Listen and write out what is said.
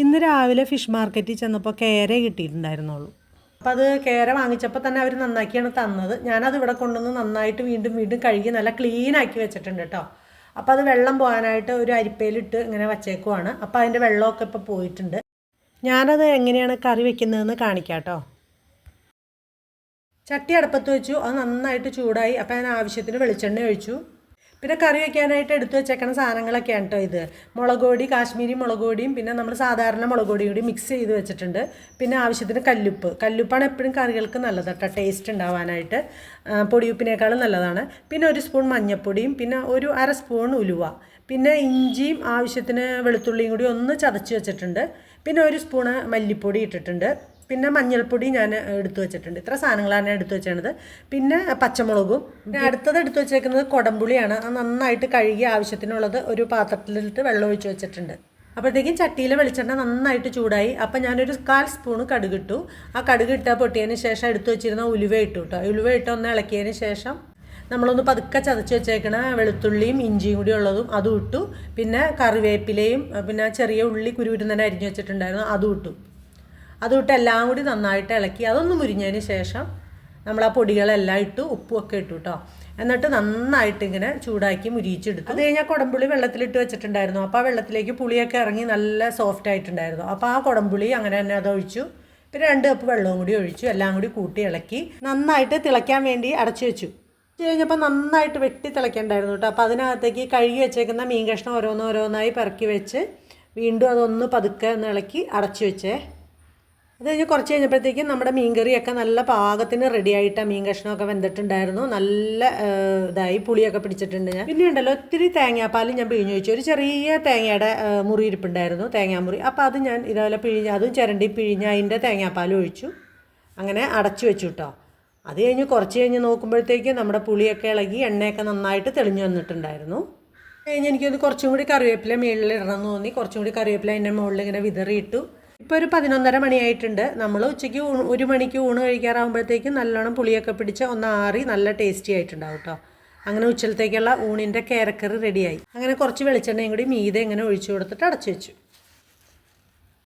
ഇന്ന് രാവിലെ ഫിഷ് മാർക്കറ്റിൽ ചെന്നപ്പോൾ കേര കിട്ടിയിട്ടുണ്ടായിരുന്നുള്ളൂ. അപ്പോൾ അത് കേര വാങ്ങിച്ചപ്പോൾ തന്നെ അവർ നന്നാക്കിയാണ് തന്നത്. ഞാനത് ഇവിടെ കൊണ്ടുവന്ന് നന്നായിട്ട് വീണ്ടും വീണ്ടും കഴുകി നല്ല ക്ലീൻ ആക്കി വെച്ചിട്ടുണ്ട് കേട്ടോ. അപ്പോൾ അത് വെള്ളം പോകാനായിട്ട് ഒരു അരിപ്പയിലിട്ട് ഇങ്ങനെ വച്ചേക്കുവാണ്. അപ്പോൾ അതിന്റെ വെള്ളമൊക്കെ ഇപ്പോൾ പോയിട്ടുണ്ട്. ഞാനത് എങ്ങനെയാണ് കറി വെക്കുന്നതെന്ന് കാണിക്കാം കേട്ടോ. ചട്ടി അടുപ്പത്ത് വെച്ചു. അത് നന്നായിട്ട് ചൂടായി. അപ്പോൾ അതിന് ആവശ്യത്തിന് വെളിച്ചെണ്ണ ഒഴിച്ചു. പിന്നെ കറി വയ്ക്കാനായിട്ട് എടുത്തു വെച്ചേക്കണ സാധനങ്ങളൊക്കെയാണ് കേട്ടോ ഇത്. മുളക് പൊടി കാശ്മീരി മുളക് പൊടിയും പിന്നെ നമ്മൾ സാധാരണ മുളക് പൊടി കൂടി മിക്സ് ചെയ്ത് വെച്ചിട്ടുണ്ട്. പിന്നെ ആവശ്യത്തിന് കല്ലുപ്പ്. കല്ലുപ്പാണ് എപ്പോഴും കറികൾക്ക് നല്ലത് കേട്ടോ ടേസ്റ്റ് ഉണ്ടാവാനായിട്ട്. പൊടിയുപ്പിനേക്കാളും നല്ലതാണ്. പിന്നെ ഒരു സ്പൂൺ മഞ്ഞൾപ്പൊടിയും പിന്നെ ഒരു അര സ്പൂൺ ഉലുവ. പിന്നെ ഇഞ്ചിയും ആവശ്യത്തിന് വെളുത്തുള്ളിയും കൂടി ഒന്ന് ചതച്ച് വെച്ചിട്ടുണ്ട്. പിന്നെ ഒരു സ്പൂണ് മല്ലിപ്പൊടി ഇട്ടിട്ടുണ്ട്. പിന്നെ മഞ്ഞൾപ്പൊടി ഞാൻ എടുത്തു വെച്ചിട്ടുണ്ട്. ഇത്ര സാധനങ്ങളാണ് ഞാൻ എടുത്തു വെച്ചത് പിന്നെ പച്ചമുളകും. അടുത്തത് എടുത്തു വെച്ചേക്കുന്നത് കൊടംപുളിയാണ്. അത് നന്നായിട്ട് കഴുകി ആവശ്യത്തിനുള്ളത് ഒരു പാത്രത്തിലിട്ട് വെള്ളം ഒഴിച്ചു വെച്ചിട്ടുണ്ട്. അപ്പോഴത്തേക്കും ചട്ടിയിലെ വെളിച്ചെണ്ണ നന്നായിട്ട് ചൂടായി. അപ്പം ഞാനൊരു കാൽ സ്പൂണ് കടുകിട്ടു ആ കടുക് കടുകിട്ട പൊട്ടിയതിന് ശേഷം എടുത്തു വെച്ചിരുന്ന ഉലുവ ഇട്ടു കേട്ടോ. ഉലുവ ഇട്ട് ഒന്ന് ഇളക്കിയതിന് ശേഷം നമ്മളൊന്ന് പതുക്കെ ചതച്ച് വെച്ചേക്കണ വെളുത്തുള്ളിയും ഇഞ്ചിയും കൂടി ഉള്ളതും അതും ഇട്ടു. പിന്നെ കറിവേപ്പിലയും പിന്നെ ചെറിയ ഉള്ളി കുരുവിരുന്നനെ അരിഞ്ഞു വെച്ചിട്ടുണ്ടായിരുന്നു അതും ഇട്ടു. അതും ഇട്ട് എല്ലാം കൂടി നന്നായിട്ട് ഇളക്കി. അതൊന്ന് മുരിഞ്ഞതിന് ശേഷം നമ്മൾ ആ പൊടികളെല്ലാം ഇട്ട് ഉപ്പും ഒക്കെ ഇട്ടു കേട്ടോ എന്നിട്ട് നന്നായിട്ട് ഇങ്ങനെ ചൂടാക്കി മുരിയിച്ചെടുത്തു. അത് കഴിഞ്ഞാൽ കുടംപുളി വെള്ളത്തിലിട്ട് വെച്ചിട്ടുണ്ടായിരുന്നു. അപ്പോൾ ആ വെള്ളത്തിലേക്ക് പുളിയൊക്കെ ഇറങ്ങി നല്ല സോഫ്റ്റ് ആയിട്ടുണ്ടായിരുന്നു. അപ്പോൾ ആ കുടംപുളി അങ്ങനെ തന്നെ അത് ഒഴിച്ചു. പിന്നെ രണ്ട് കപ്പ് വെള്ളവും കൂടി ഒഴിച്ചു. എല്ലാം കൂടി കൂട്ടി ഇളക്കി. നന്നായിട്ട് തിളയ്ക്കാൻ വേണ്ടി അടച്ചു വെച്ച്. കഴിഞ്ഞപ്പോൾ നന്നായിട്ട് വെട്ടി തിളയ്ക്കണ്ടായിരുന്നു കേട്ടോ അപ്പോൾ അതിനകത്തേക്ക് കഴുകി വെച്ചേക്കുന്ന മീൻ കഷ്ണം ഓരോന്നോരോന്നായി പെറുക്കി വെച്ച് വീണ്ടും അതൊന്ന് പതുക്കെ ഒന്ന് ഇളക്കി അടച്ചു വെച്ചേ. അത് കഴിഞ്ഞ് കുറച്ച് കഴിഞ്ഞപ്പോഴത്തേക്കും നമ്മുടെ മീൻകറിയൊക്കെ നല്ല പാകത്തിന് റെഡി ആയിട്ട് മീൻ കഷ്ണമൊക്കെ വെന്തിട്ടുണ്ടായിരുന്നു. നല്ല ഇതായി പുളിയൊക്കെ പിടിച്ചിട്ടുണ്ട് ഞാൻ. പിന്നെ ഉണ്ടല്ലോ ഒത്തിരി തേങ്ങാപ്പാൽ ഞാൻ പിഴിഞ്ഞ് വെച്ചു ഒരു ചെറിയ തേങ്ങയുടെ ആ, മുറി ഇരിപ്പുണ്ടായിരുന്നു തേങ്ങാമുറി. അപ്പോൾ അത് ഞാൻ ഇതേപോലെ പിഴിഞ്ഞ് അതും ചിരണ്ടി പിഴിഞ്ഞ് അതിന്റെ തേങ്ങാപ്പാൽ ഒഴിച്ചു. അങ്ങനെ അടച്ചു വെച്ചു കേട്ടോ അത് കഴിഞ്ഞ് കുറച്ച് കഴിഞ്ഞ് നോക്കുമ്പോഴത്തേക്കും നമ്മുടെ പുളിയൊക്കെ ഇളകി എണ്ണയൊക്കെ നന്നായിട്ട് തെളിഞ്ഞു വന്നിട്ടുണ്ടായിരുന്നു. കഴിഞ്ഞ് എനിക്കൊന്ന് കുറച്ചും കൂടി കറിവേപ്പില മുകളിൽ ഇടണം എന്ന് തോന്നി. കുറച്ചും കൂടി കറിവേപ്പില അതിന്റെ മുകളിൽ ഇങ്ങനെ വിതറിയിട്ടു. ഇപ്പോൾ ഒരു പതിനൊന്നര മണിയായിട്ടുണ്ട്. നമ്മൾ ഉച്ചയ്ക്ക് ഒരു മണിക്ക് ഊണ് കഴിക്കാറാകുമ്പോഴത്തേക്കും നല്ലോണം പുളിയൊക്കെ പിടിച്ച് ഒന്ന് ആറി നല്ല ടേസ്റ്റി ആയിട്ടുണ്ടാവും കേട്ടോ അങ്ങനെ ഉച്ചലത്തേക്കുള്ള ഊണിന്റെ കേരക്കറി റെഡിയായി അങ്ങനെ കുറച്ച് വെളിച്ചെണ്ണയും കൂടി മീതെ ഇങ്ങനെ ഒഴിച്ചു കൊടുത്തിട്ട് അടച്ചു വെച്ചു.